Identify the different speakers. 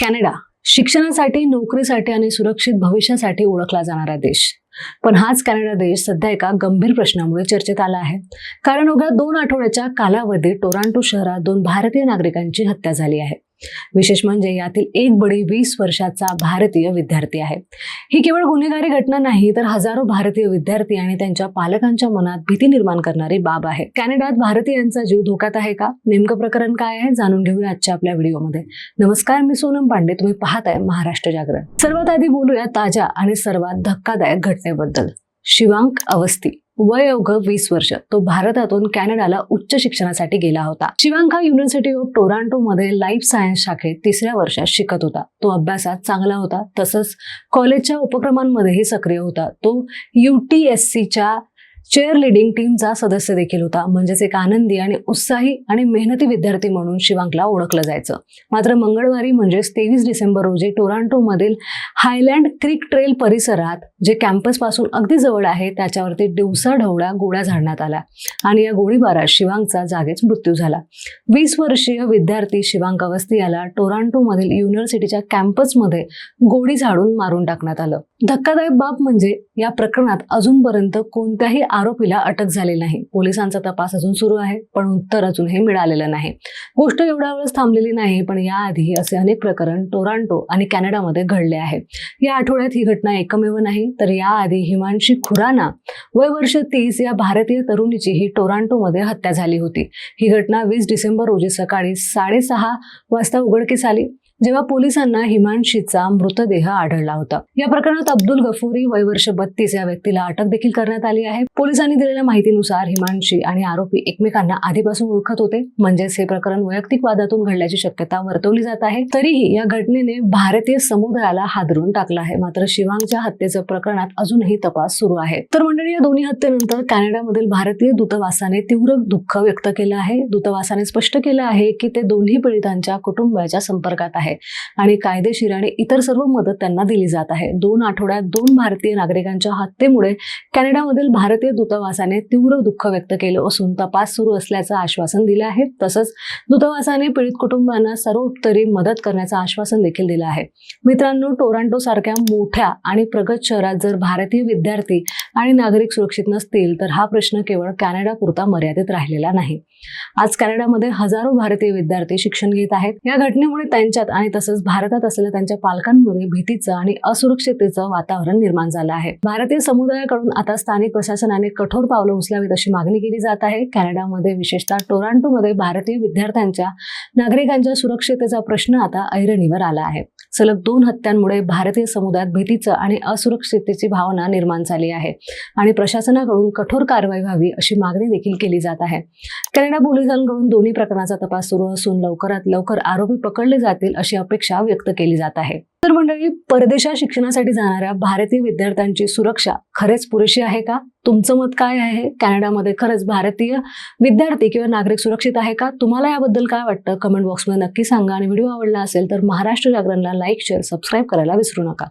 Speaker 1: Canada शिक्षणासाठी नोकरीसाठी आणि सुरक्षित भविष्यासाठी ओळखला जाणारा देश. पण हाच कॅनडा देश सध्या एका गंभीर प्रश्नामुळे चर्चेत आला आहे. कारण अवघ्या दोन आठवड्याच्या कालावधीत टोरांटो शहरात दोन भारतीय नागरिकांची हत्या झाली आहे. विशेष म्हणजे यातील एक बळी वीस वर्षाचा भारतीय विद्यार्थी आहे. ही केवळ गुन्हेगारी घटना नाही तर हजारो भारतीय विद्यार्थी आणि त्यांच्या पालकांच्या मनात भीती निर्माण करणारी बाब आहे. कॅनडात भारतीयांचा जीव धोक्यात आहे का? नेमकं प्रकरण काय आहे? जाणून घेऊया आजच्या आपल्या व्हिडिओमध्ये. नमस्कार मी सोनम पांडे. तुम्ही पाहत आहे महाराष्ट्र जागरण. सर्वात आधी बोलूया ताज्या आणि सर्वात धक्कादायक घटनेबद्दल. शिवांक अवस्थी. वय अवघ वीस वर्ष. तो भारतातून कॅनडाला उच्च शिक्षणासाठी गेला होता. शिवांका युनिव्हर्सिटी ऑफ टोरांटो मध्ये लाईफ सायन्स शाखेत तिसऱ्या वर्षात शिकत होता. तो अभ्यासात चांगला होता. तसंच कॉलेजच्या उपक्रमांमध्येही सक्रिय होता. तो युटीएससीच्या चेअर लिडिंग टीमचा सदस्य देखील होता. म्हणजेच एक आनंदी आणि उत्साही आणि मेहनती विद्यार्थी म्हणून शिवांकला ओळखलं जायचं. मात्र मंगळवारी म्हणजेच तेवीस डिसेंबर रोजी टोरांटोमधील हायलँड क्रिक ट्रेल परिसरात जे कॅम्पसपासून अगदी जवळ आहे त्याच्यावरती दिवसा ढवळ्या गोळ्या झाडण्यात आल्या आणि या गोळीबारात शिवांकचा जागीच मृत्यू झाला. वीस वर्षीय विद्यार्थी शिवांक अवस्थी याला टोरांटोमधील युनिव्हर्सिटीच्या कॅम्पसमध्ये गोळी झाडून मारून टाकण्यात आलं. धक्कादायक बाब म्हणजे या प्रकरणात अजूनपर्यंत कोणत्याही आरोपीला अटक झाली नाही. पोलिसांचा तपास अजून सुरू आहे पण उत्तर अजूनही मिळालेलं नाही. गोष्ट एवढ्या वेळेस थांबलेली नाही पण याआधी असे अनेक प्रकरण टोरांटो आणि कॅनडामध्ये घडले आहे या आठवड्यात ही घटना एकमेव नाही तर याआधी हिमांशी खुराना वय वर्ष तीस या भारतीय तरुणीची ही टोरांटोमध्ये हत्या झाली होती. ही घटना वीस डिसेंबर रोजी सकाळी साडेसहा वाजता उघडकीस आली. जेव्हा पोलिसांना हिमांशीचा मृतदेह आढळला होता. या प्रकरणात अब्दुल गफुरी वय वर्ष बत्तीस या व्यक्तीला अटक देखील करण्यात आली आहे. पोलिसांनी दिलेल्या माहितीनुसार हिमांशी आणि आरोपी एकमेकांना आधीपासून ओळखत होते. म्हणजेच हे प्रकरण वैयक्तिक वादातून घडल्याची शक्यता वर्तवली जात आहे. तरीही या घटनेने भारतीय समुदायाला हादरून टाकला आहे. मात्र शिवांगच्या हत्येचं प्रकरणात अजूनही तपास सुरू आहे. तर मंडळी या दोन्ही हत्येनंतर कॅनडामधील भारतीय दूतावासाने तीव्र दुःख व्यक्त केलं आहे. दूतावासाने स्पष्ट केलं आहे की ते दोन्ही पीडितांच्या कुटुंबाच्या संपर्कात आहे आणि कायदेशीर आणि इतर सर्व मदत त्यांना दिली जात आहे. दोन आठवड्यात दोन भारतीय नागरिकांच्या हत्येमुळे कॅनडामधील भारतीय दूतावासाने तीव्र दुःख व्यक्त केलं असून तपास सुरू असल्याचं आश्वासन दिलं आहे. तसंच दूतावासाने पीडित कुटुंबांना सर्वोत्तरी मदत करण्याचं आश्वासन देखील दिलं आहे. मित्रांनो टोरांटो सारख्या मोठ्या आणि प्रगत शहरात जर भारतीय विद्यार्थी आणि नागरिक सुरक्षित नसतील तर हा प्रश्न केवळ कॅनडापुरता मर्यादित राहिलेला नाही. आज कॅनडामध्ये हजारो भारतीय विद्यार्थी शिक्षण घेत आहेत. या घटनेमुळे त्यांच्यात आणि तसंच भारतात असलेल्या त्यांच्या पालकांमध्ये भीतीचं आणि असुरक्षिततेचं वातावरण निर्माण झालं आहे. भारतीय समुदायाकडून आता स्थानिक प्रशासनाने कठोर पावलं उचलावीत अशी मागणी केली जात आहे. कॅनडामध्ये विशेषतः टोरांटोमध्ये भारतीय विद्यार्थ्यांच्या नागरिकांच्या सुरक्षिततेचा प्रश्न आता ऐरणीवर आला आहे. सलग दोन हत्यांमुळे भारतीय समुदायात भीतीचं आणि असुरक्षिततेची भावना निर्माण झाली आहे आणि प्रशासनाकडून कठोर कारवाई व्हावी अशी मागणी देखील केली जात आहे. कॅनडा पोलिसांकडून दोन्ही प्रकरणाचा तपास सुरू असून लवकरात लवकर आरोपी पकडले जातील अशी अपेक्षा व्यक्त केली जात आहे. तर मंडळी परदेशात शिक्षणासाठी जाणाऱ्या भारतीय विद्यार्थ्यांची सुरक्षा खरेच पुरेशी आहे का? तुमचं मत काय आहे? कॅनडामध्ये खरंच भारतीय विद्यार्थी किंवा नागरिक सुरक्षित आहे का? तुम्हाला याबद्दल काय वाटतं? कमेंट बॉक्समध्ये नक्की सांगा आणि व्हिडिओ आवडला असेल तर महाराष्ट्र जागरणला लाईक शेअर सबस्क्राईब करायला विसरू नका.